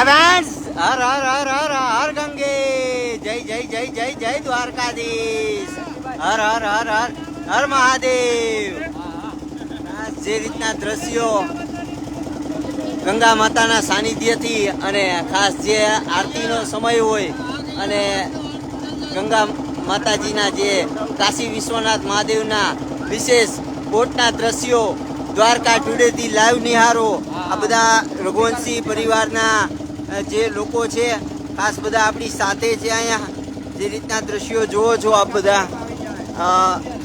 હાવેન્સ હર હર હર હર હર ગંગે! જય જય જય જય જય દ્વારકાધીશ! હર હર હર હર હર મહાદેવ! જે રીતના દ્રશ્યો ગંગા માતાના સાનિધ્યથી અને ખાસ જે આરતીનો સમય હોય અને ગંગા માતાજીના જે કાશી વિશ્વનાથ મહાદેવના વિશેષ બોટના દ્રશ્યો, દ્વારકા ટુડેથી લાઈવ નિહારો, આ બધા રઘુવંશી પરિવારના જે લોકો છે ખાસ બધા આપણી સાથે છે અહીંયા. જે રીતના દ્રશ્યો જુઓ છો આપ બધા.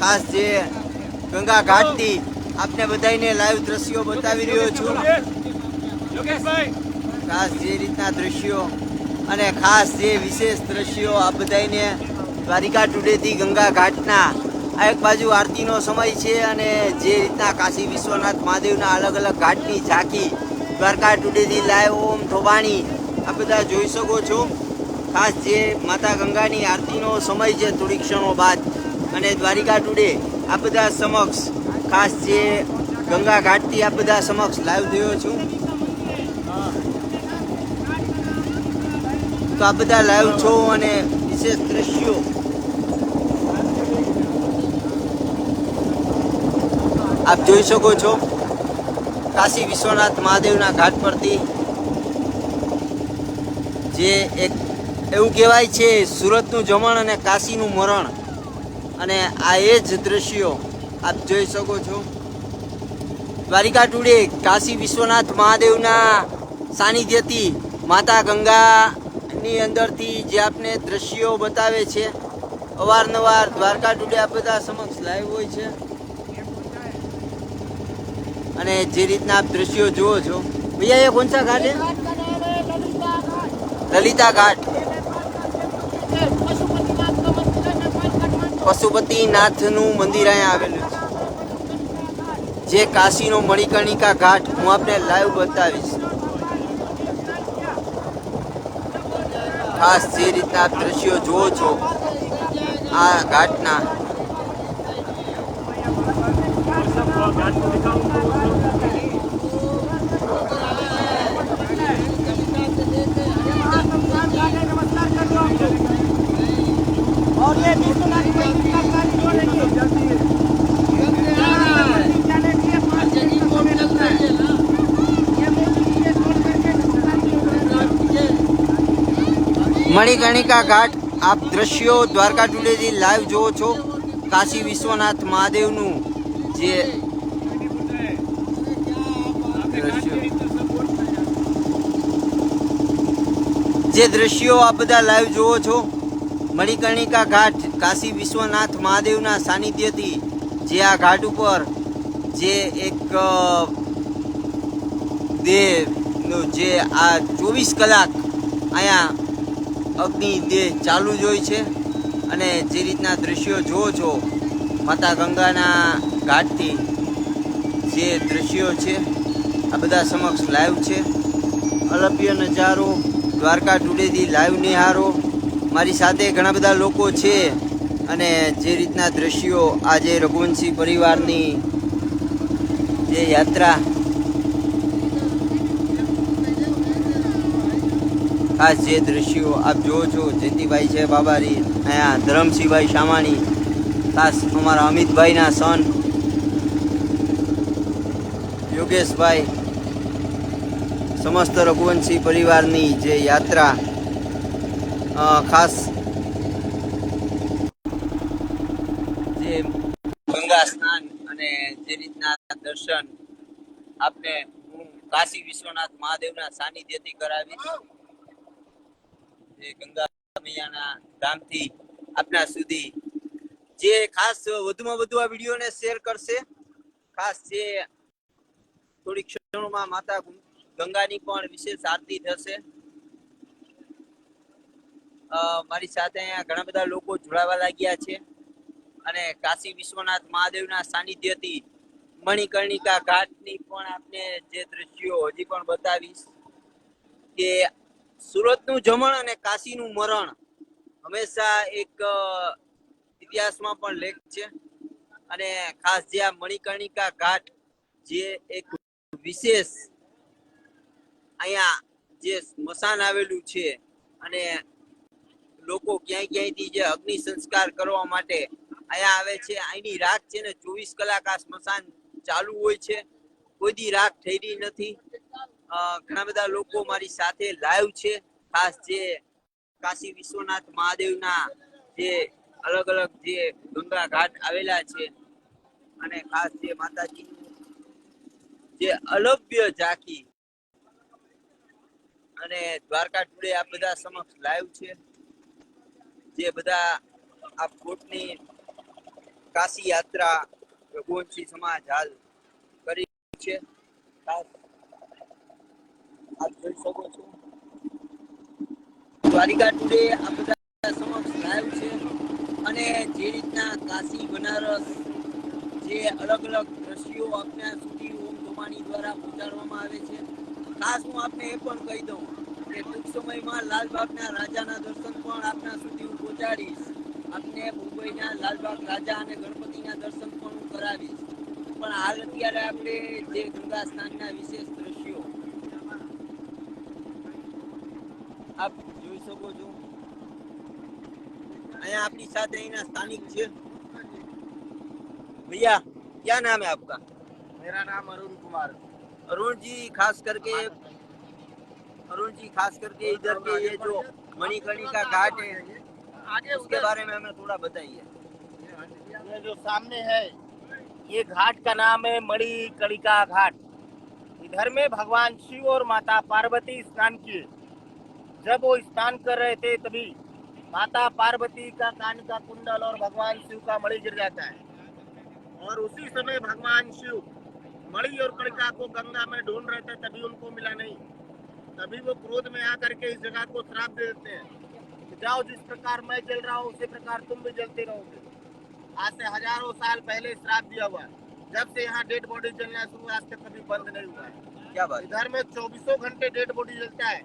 ખાસ જે ગંગા ઘાટથી આપને બધાને લાઈવ દ્રશ્યો બતાવી રહ્યો છું. ખાસ જે રીતના દ્રશ્યો અને ખાસ જે વિશેષ દ્રશ્યો આ બધાને દ્વારિકા ટુડેથી ગંગા ઘાટના. આ એક બાજુ આરતીનો સમય છે અને જે રીતના કાશી વિશ્વનાથ મહાદેવના અલગ અલગ ઘાટની ઝાંકી દ્વારકા ટુડેથી લાઈવ ઓમ થોબાણી આ બધા જોઈ શકો છો. ખાસ જે માતા ગંગાની આરતીનો સમય છે થોડી ક્ષણો બાદ અને દ્વારિકા ટુડે આ બધા સમક્ષ ખાસ જે ગંગા ઘાટથી આ બધા સમક્ષ લાઈવ થયો છું. તો આ બધા લાઈવ છો અને વિશેષ દ્રશ્યો. આપ જોઈ શકો છો. કાશી વિશ્વનાથ મહાદેવના ઘાટ પરથી જે એક એવું કહેવાય છે, સુરતનું જમણ અને કાશીનું મરણ. અને આ એ જ દ્રશ્યો આપ જોઈ શકો છો. દ્વારિકા ટુડે કાશી વિશ્વનાથ મહાદેવના સાનિધ્યથી માતા ગંગાની અંદરથી જે આપને દ્રશ્યો બતાવે છે, અવારનવાર દ્વારકા ટુડે આ બધા સમક્ષ લાઈવ હોય છે. અને જે રીતના આપ દ્રશ્યો જુઓ છો. ભૈયા એ કોનસા ઘાટ? લલિતા ઘાટ. પશુપતિનાથનું મંદિર અહીંયા આવેલું છે. જે કાશીનો મણિકર્ણિકા ઘાટ, હું આપને લાઈવ બતાવીશ. ખાસ જે રીતના આપ દ્રશ્યો જુઓ છો, આ ઘાટના. મણિકર્ણિકા ઘાટ આપ દ્રશ્યો દ્વારકા ટુડેથી લાઈવ જુઓ છો. કાશી વિશ્વનાથ મહાદેવનું જે જે દ્રશ્યો આ બધા લાઈવ જુઓ છો. મણિકર્ણિકા ઘાટ કાશી વિશ્વનાથ મહાદેવના સાનિધ્યથી જે આ ઘાટ ઉપર જે એક દેહનું જે આ ચોવીસ કલાક અહીંયા અગ્નિ દેહ ચાલુ જ હોય છે અને જે રીતના દ્રશ્યો જુઓ છો, માતા ગંગાના ઘાટથી જે દ્રશ્યો છે, આ બધા સમક્ષ લાઈવ છે. અલભ્ય નજારો દ્વારકા ટુડેથી લાઈવ નિહારો. મારી સાથે ઘણા બધા લોકો છે અને જે રીતના દ્રશ્યો આજે રઘુવંશી પરિવારની જે યાત્રા ખાસ જે દ્રશ્યો આપ જુઓ છો જયંતિભાઈ છે બાબારી, અહીંયા ધરમસિંહભાઈ શામાણી, ખાસ અમારા અમિતભાઈના સન યોગેશભાઈ, સમસ્ત રઘુવંશી પરિવારની જે યાત્રા ખાસ જે ગંગા સ્નાન અને જે રીતના દર્શન આપને હું કાશી વિશ્વનાથ મહાદેવના સાનિધ્યથી કરાવીશ. જે ગંગા મૈયાના ધામથી આપના સુધી જે ખાસ વધુમાં વધુ આ વિડીયોને શેર કરશે. ખાસ જે થોડી ક્ષણોમાં માતા ગંગાની પણ વિશેષ આરતી થશે. મારી સાથે અહીંયા ઘણા બધા લોકો જોડાવા લાગ્યા છે. અને કાશી વિશ્વનાથ મહાદેવના સાનિધ્યથી મણિકર્ણિકા ઘાટની પણ આપને જે દ્રશ્યો હજી પણ બતાવીશ કે સુરતનું જમણ અને કાશીનું મરણ હંમેશા એક ઇતિહાસમાં પણ લેખ છે. અને ખાસ જે આ મણિકર્ણિકા ઘાટ જે એક વિશેષ અહીંયા જે સ્મશાન આવેલું છે અને લોકો ક્યાંય ક્યાંયથી જે અગ્નિ સંસ્કાર કરવા માટે અહીંયા આવે છે. અહીંની રાત છે ને ચોવીસ કલાક આ સ્મશાન ચાલુ હોય છે. કોઈ દી રાત થઈ નથી. ઘણા બધા લોકો મારી સાથે લાઈવ છે. ખાસ જે કાશી વિશ્વનાથ મહાદેવના જે અલગ અલગ જે ગંગા ઘાટ આવેલા છે અને ખાસ જે માતાજી જે અલભ્ય ઝાંખી અને દ્વારકા ટુડે આ બધા સમક્ષ લાઈવ છે. જે બધા આ કોટની કાશી યાત્રા રઘુવંશી સમાજ હાલ કરી છે. દ્વારિકા ટુડે આ બધા સમક્ષ લાઈવ છે અને જે રીતના કાશી, બનારસ જે અલગ અલગ દ્રશ્યો આપના સુધી ઓમ ધોમાણી દ્વારા પહોંચાડવામાં આવે છે. ખાસ હું આપને એ પણ કહી દઉં કે ટૂંક સમયમાં લાલબાગના રાજાના દર્શન પણ આપના સુધી પહોંચાડીશ આપને મુંબઈના લાલબાગ રાજા અને ગણપતિના દર્શન પણ હું કરાવીશ પણ હાલ અત્યારે આપણે જે ગંગા સ્નાનના વિશેષ દ્રશ્યો આપ જોઈ શકો છો અહીંયા આપણી સાથે અહીંના સ્થાનિક છે भैया क्या नाम है आपका मेरा नाम अरुण कुमार अरुण जी खास करके अरुण जी खास करके इधर के ये जो मणिकर्णिका घाट है आगे उसके बारे में हमें थोड़ा बताइए। ये जो सामने है ये घाट का नाम है मणि कलिका घाट। इधर में भगवान शिव और माता पार्वती स्नान किए। जब वो स्नान कर रहे थे तभी माता पार्वती का कान का कुंडल और भगवान शिव का मणि गिर जाता है। और उसी समय भगवान शिव मणि और कड़िका को गंगा में ढूंढ रहे थे तभी उनको मिला नहीं। तभी वो क्रोध में आकर के इस जगह को श्राप दे देते हैं। जाओ जिस प्रकार मैं जल रहा हूँ उसी प्रकार तुम भी जलते रहोगे। आज से हज़ारों साल पहले श्राप दिया हुआ है। जब से यहाँ डेड बॉडी जलना शुरू हुआ, आज तक कभी बंद नहीं हुआ है। क्या बात इधर में चौबीसों घंटे डेड बॉडी जलता है।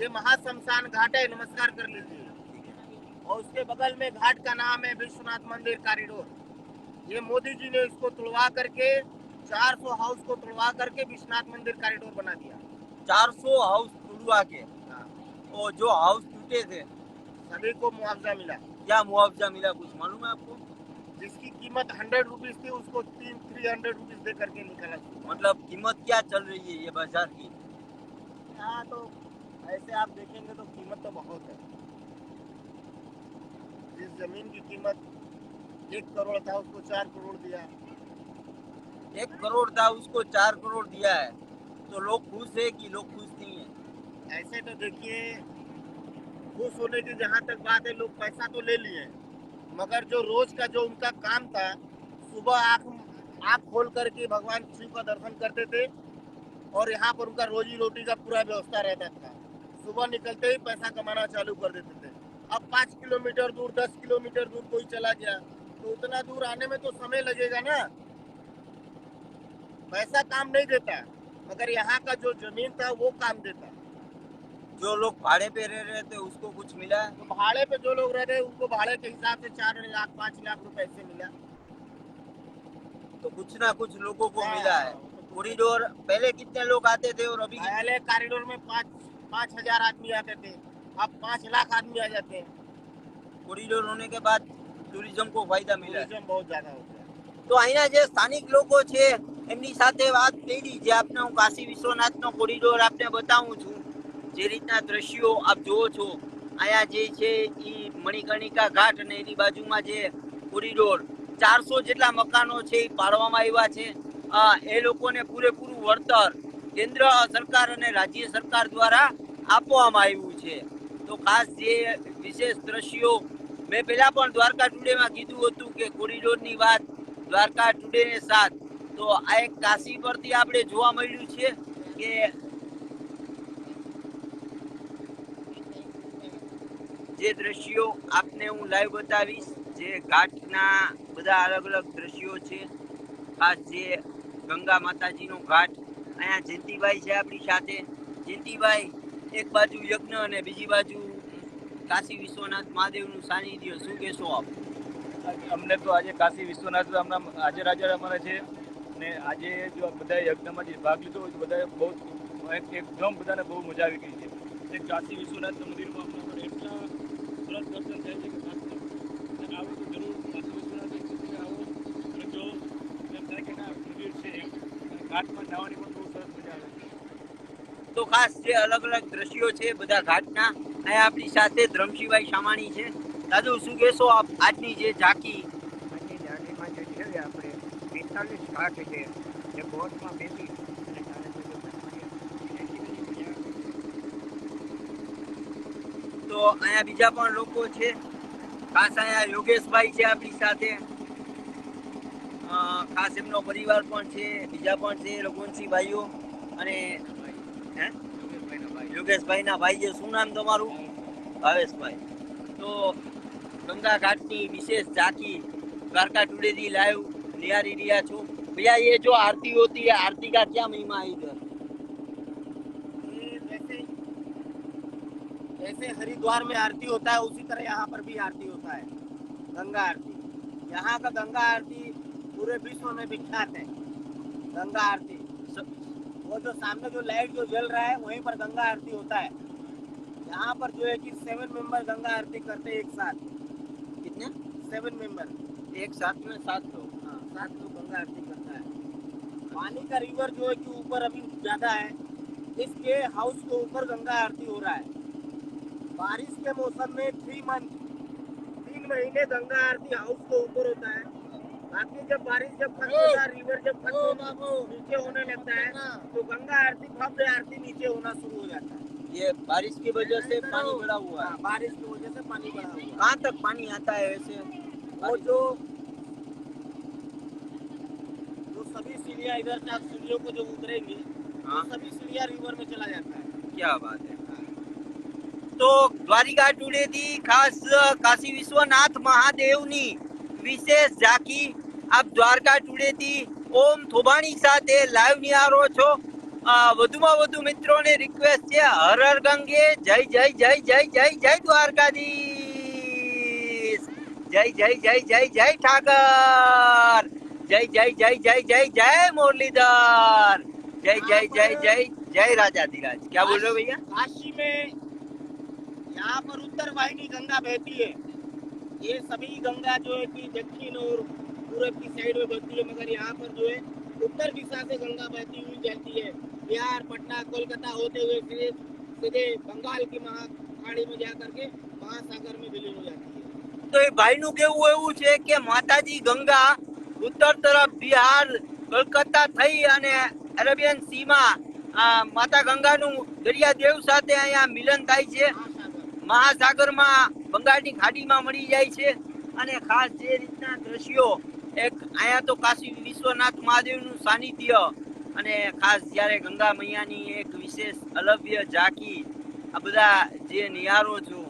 ये महाशमशान घाट है नमस्कार कर लीजिए। और उसके बगल में घाट का नाम है विश्वनाथ मंदिर कॉरिडोर। ये मोदी जी ने इसको तुड़वा करके 400 हाउस को तुड़वा करके विश्वनाथ मंदिर कॉरिडोर बना दिया। 400 हाउस टूटवा के? और जो हाउस टूटे थे सभी को मुआवजा मिला। क्या मुआवजा मिला कुछ मालूम है आपको? जिसकी कीमत हंड्रेड रुपीज़ थी उसको तीन थ्री हंड्रेड रुपीज़ दे करके निकाला। मतलब कीमत क्या चल रही है ये बाज़ार की? हाँ तो ऐसे आप देखेंगे तो कीमत तो बहुत है। जिस ज़मीन की कीमत एक करोड़ था उसको चार करोड़ दिया। एक करोड़ था उसको चार करोड़ दिया है। तो लोग खुश है कि लोग खुश नहीं है? ऐसे तो देखिए खुश होने की जहाँ तक बात है, लोग पैसा तो ले लिए। मगर जो रोज का जो उनका काम था, सुबह आँख आँख खोल करके भगवान शिव का दर्शन करते थे और यहाँ पर उनका रोजी रोटी का पूरा व्यवस्था रहता था। सुबह निकलते ही पैसा कमाना चालू कर देते थे। अब पाँच किलोमीटर दूर, दस किलोमीटर दूर कोई चला गया तो उतना दूर आने में तो समय लगेगा ना। पैसा काम नहीं देता, मगर यहाँ का जो ज़मीन था, वो काम देता। जो लोग भाड़े पे रह रहे थे उसको कुछ मिला? है तो भाड़े पे जो लोग रह रहे उनको भाड़े के हिसाब से चार लाख पाँच लाख रुपए से मिला। तो कुछ ना कुछ लोगों को हाँ, मिला है। हाँ, तो कॉरिडोर पहले कितने लोग आते थे और अभी पहले कॉरिडोर में पाँच पाँच हज़ार आदमी आते थे। अब पाँच लाख आदमी आ जाते हैं। कॉरिडोर होने के बाद ટુરિઝમ કો ફાયદા મળ્યા ટુરિઝમ બહુ જ્યાદા હોતા તો અહીંના જે સ્થાનિક લોકો છે એમની સાથે વાત કરી જે आपने काशी विश्वनाथ વિશ્વનાથનો कॉरिडोर आपने બતાવું छू જે રીતના દ્રશ્યો આપ જુઓ છો અહીંયા જે છે એ મણિકર્ણિકા ઘાટ અને એની બાજુમાં જે કોરિડોર, ચારસો જેટલા મકાનો છે એ પાડવામાં આવ્યા છે. એ લોકોને પૂરેપૂરું વળતર કેન્દ્ર સરકાર અને રાજ્ય સરકાર દ્વારા આપવામાં આવ્યું છે. તો ખાસ જે વિશેષ દ્રશ્યો, મેં પહેલા પણ દ્વારકા ટુડેમાં કીધું હતું કે કોરિડોરની વાત દ્વારકા ટુડે ને સાથ. તો આ એક કાશી પરથી આપણે જોવા મળ્યું છે કે જે દ્રશ્યો આપને હું લાઈવ બતાવીશ, જે ઘાટના બધા અલગ અલગ દ્રશ્યો છે. ખાસ જે ગંગા માતાજીનો ઘાટ, અહીંયા જયંતિભાઈ છે આપણી સાથે. જયંતિભાઈ, એક બાજુ યજ્ઞ અને બીજી બાજુ કાશી વિશ્વનાથ મહાદેવનું સાનિધ્ય. શું કહેશો આપ? અમને તો આજે કાશી વિશ્વનાથ હમણાં આજે રાજા અમારા છે ને આજે જો બધા યજ્ઞમાં જે ભાગ લીધો હોય તો બધા બહુ એક- એકદમ બધાને બહુ મજા આવી ગઈ છે. કાશી વિશ્વનાથ મંદિરમાં સરસ દર્શન થાય છે કે વાત અને આવો તો જરૂર કાશી વિશ્વનાથ એક જગ્યાએ આવો. અને જો એમ થાય કે ના મંદિર છે એમ. ઘાટમાં જવાની પણ બહુ સરસ મજા આવે છે. તો ખાસ જે અલગ અલગ દ્રશ્યો છે બધા ઘાટના અહીંયા આપણી સાથે ધ્રમશીભાઈ શામાણી છે. દાદુ શું કહેશો આપ આજની જે ઝાંકી આજની ઝાંકીમાં જે છે આપણે પિસ્તાલીસ ઘાટ છે જે બોટમાં બેસી અને તારે બધું કરીએ. એનાથી બધી મજા આવે. તો અહીંયા બીજા પણ લોકો છે. ખાસ અહીંયા યોગેશભાઈ છે આપણી સાથે. ખાસ એમનો પરિવાર પણ છે, બીજા પણ છે રઘુવંશી ભાઈઓ અને યોગેશભાઈના ભાઈ છે. શું નામ તમારું? ભાવેશભાઈ. તો ગંગા ઘાટની વિશેષ ઝાંખી દ્વારકા ટુડેની લાઈવ નિહારી રહ્યા છું. ભૈયા, એ જો આરતી હોતી આરતી કા ક્યાં મહિમા આવી जैसे हरिद्वार में आरती होता है उसी तरह यहाँ पर भी आरती होता है। गंगा आरती। यहाँ का गंगा आरती पूरे विश्व में विख्यात है। गंगा आरती। वो जो सामने जो लाइट जो जल रहा है वहीं पर गंगा आरती होता है। यहाँ पर जो है कि सेवन मेंबर गंगा आरती करते हैं एक साथ। कितने? सेवन मेंबर एक साथ में सात लोग। हाँ सात लोग गंगा आरती करता है। पानी का रिवर जो है कि ऊपर अभी ज़्यादा है इसके हाउस के ऊपर गंगा आरती हो रहा है। बारिश के मौसम में थ्री मंथ तीन महीने गंगा आरती हाउस के ऊपर होता है। बाकी जब बारिश जब खत्म होता है रिवर जब खत्म होता है नीचे होने लगता है तो गंगा आरती भव्य आरती नीचे होना शुरू हो जाता है। ये बारिश की वजह से पानी बढ़ा हुआ है। हाँ, बारिश की वजह से पानी बढ़ा हुआ है। कहाँ तक पानी आता है वैसे? वो जो जो सभी सीढ़ियाँ इधर से आप सीढ़ियों को जो उतरेंगे हाँ। वो सभी सीढ़ियाँ रिवर में चला जाता है। क्या बात है। તો દ્વારિકા ટુડેથી ખાસ કાશી વિશ્વનાથ મહાદેવની વિશેષ ઝાંકી આપ દ્વારકા ટુડેથી ઓમ થોબાણી સાથે લાઈવ નિહારો છો અ, વધુમાં વધુ મિત્રોને રિક્વેસ્ટ છે હર હર ગંગે જય જય જય જય જય જય દ્વારકાધીશ જય જય જય જય જય ઠાકર જય જય જય જય જય જય મુરલીધર જય જય જય જય જય રાજાધિરાજ क्या बोल रहे हो भैया काशी में यहाँ पर उत्तर वाहिनी गंगा बहती है ये सभी गंगा जो है कि दक्षिण और पूरब की साइड में बहती है मगर यहाँ पर जो है उत्तर दिशा से गंगा बहती हुई जाती है बिहार पटना कोलकाता होते हुए सीधे सीधे बंगाल की महाखाड़ी में जा करके महासागर में विलीन हो जाती है તો એ ભાઈનું કેવું એવું છે કે માતાજી ગંગા ઉત્તર તરફ બિહાર કલકત્તા થઈ અને અરેબિયન સીમાં આ માતા ગંગાનું દરિયાદેવ સાથે અહીંયા મિલન થાય છે महासागर મહાસાગરમાં બંગાળની ખાડીમાં મળી જાય છે અને ખાસ જે રીતના દ્રશ્યો, એક અહીંયા તો કાશી વિશ્વનાથ મહાદેવનું સાનિધ્ય અને ખાસ જ્યારે ગંગા મૈયાની એક વિશેષ અલભ્ય ઝાંકી આ બધા જે નિહારો છો,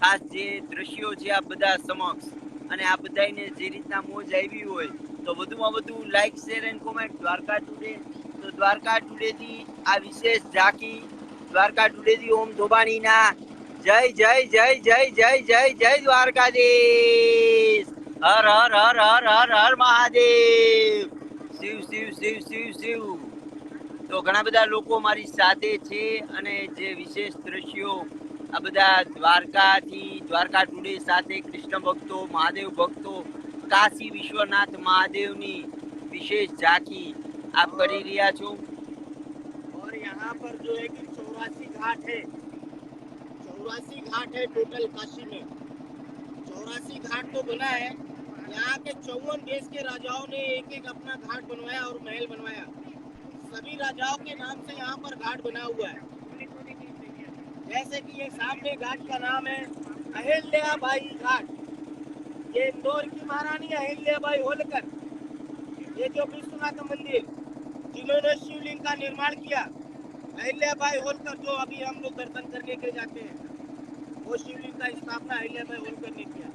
ખાસ જે દ્રશ્યો છે આ બધા સમક્ષ અને આ બધાને જે રીતના મોજ આવી હોય તો વધુમાં વધુ like share and comment Dwarka today તો દ્વારકા ટુડેથી આ વિશેષ ઝાંકી દ્વારકા ટુડેથી ઓમ ધોબાણીના જય જય જય જય જય જય જય દ્વારકાધીશ હર હર હર હર હર હર મહાદેવ શિવ શિવ શિવ શિવ શિવ તો ઘણા બધા લોકો મારી સાથે છે અને જે વિશેષ દ્રશ્યો આ બધા દ્વારકાથી દ્વારકા ટુડે સાથે કૃષ્ણ ભક્તો મહાદેવ ભક્તો કાશી વિશ્વનાથ મહાદેવની વિશેષ ઝાંકી આપ કરી રહ્યા છો और यहाँ पर जो है कि चौरासी घाट है चौरासी घाट है टोटल काशी में। चौरासी घाट तो बना है। यहाँ के चौवन देश के राजाओं ने एक एक अपना घाट बनवाया और महल बनवाया। सभी राजाओं के नाम से यहाँ पर घाट बना हुआ है। जैसे कि ये सामने घाट का नाम है अहिल्या बाई घाट। ये इंदौर की महारानी अहिल्या बाई होलकर। ये जो विश्वनाथ मंदिर जिन्होंने शिवलिंग का निर्माण किया, अहिल्याबाई होलकर जो अभी हम लोग दर्शन करने के जाते हैं। वो शिवलिंग का स्थापना अहिल्याबाई होलकर ने किया।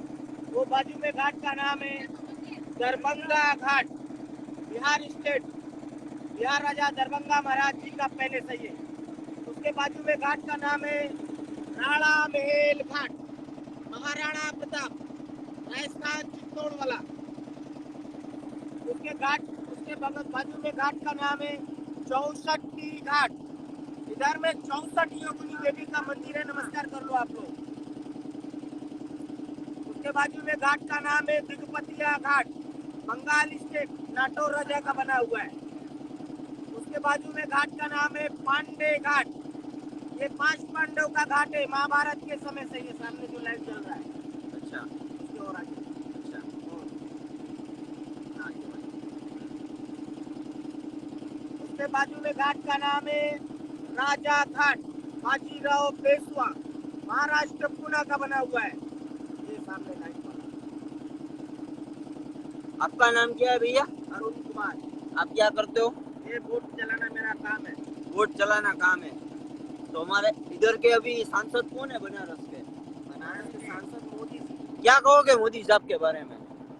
वो बाजू में घाट का नाम है, दरभंगा घाट, बिहार स्टेट। बिहार राजा दरभंगा महाराज जी का पहले से ही है। उसके बाजू में घाट का नाम है, राणा महल घाट। महाराणा प्रताप, राजस्थान चित्तौड़ वाला। उसके घाट, उसके बाजू में घाट का नाम है, चौसठ की घाट। इधर में चौसठ योगिनी देवी का मंदिर है, नमस्कार कर लो आप लोग। उसके बाजू में घाट का नाम है दिगपतिया घाट। बंगाल स्टेट नाटो राजा का बना हुआ है। उसके बाजू में घाट का नाम है पांडे घाट। ये पाँच पांडव का घाट है। महाभारत के समय से ये सामने जो लाइट चल रहा है। अच्छा। उसके और आगे। अच्छा। हाँ। उसके बाजू में घाट का नाम है राजा घाट बाजीराव पेशवा। महाराष्ट्र पुणे का बना हुआ है ये सामने लाइट वाला आपका नाम क्या है भैया? अरुण कुमार। आप क्या करते हो? ये बोट चलाना मेरा काम है। वोट चलाना काम है। तो हमारे इधर के अभी सांसद कौन है बनारस के? बनारस के सांसद मोदी जी। क्या कहोगे मोदी साहब के बारे में?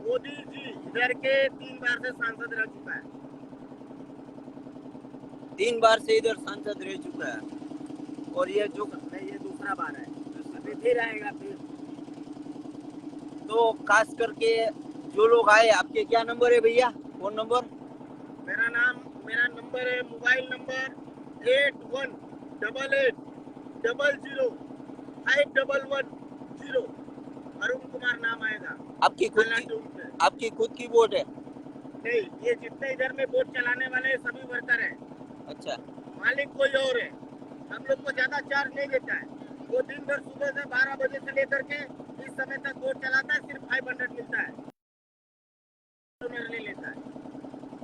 मोदी जी इधर के तीन बार से सांसद रह चुका है। तीन बार से इधर सांसद रह चुका है। और ये जो ये दूसरा बार है। अभी फिर आएगा फिर। तो खास करके जो लोग आए आपके क्या नंबर है भैया? Phone number? मेरा नाम मेरा नंबर है mobile number eight one double eight double zero five double one zero. Arun Kumar नाम आएगा। आपकी खुद की आपकी खुद की वोट है? नहीं ये जितने इधर में बोट चलाने वाले सभी वर्कर है। अच्छा। मालिक कोई और है। हम लोग को ज़्यादा चार्ज नहीं देता है। वो दिन भर सुबह से बारह बजे से लेकर के इस समय तक बोट चलाता है सिर्फ़ फाइव हंड्रेड मिलता है।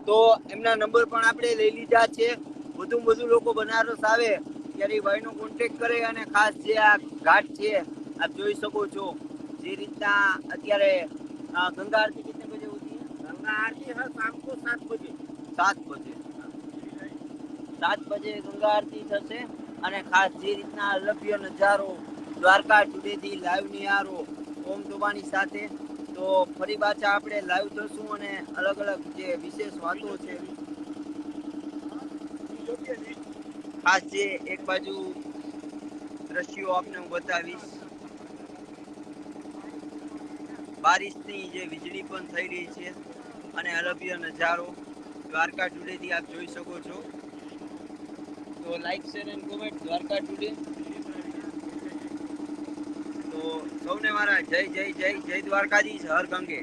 તો એમના નંબર પણ આપણે લઈ લીધા છે. વધુ વધુ લોકો બનારસ આવે ત્યારે ભાઈનો કોન્ટેક્ટ કરે અને ખાસ જે આ ઘાટ છે આપ જોઈ શકો છો જે રીતના અત્યારે ગંગા આરતી કેટલા બજે હોતી ગંગા આરતી હર શામ કો સાત બજે. સાત બજે. સાત બજે ગંગા આરતી થશે અને ખાસ જે રીતના અલભ્ય નજારો દ્વારકા ટુડેથી લાઈવ નિહારો ઓમ દુબાની સાથે તો ફરી પાછા આપણે લાઈવ જોશું અને અલગ અલગ જે વિશેષ વાતો છે, ખાસ જે એક બાજુ દ્રશ્યો આપને હું બતાવીશ. બારિશની જે વીજળી પણ થઈ રહી છે અને અલભ્ય નજારો દ્વારકા ટુડેથી આપ જોઈ શકો છો. તો like share and comment Dwarka today મારા જય જય જય જય દ્વારકાધીશ હર ગંગે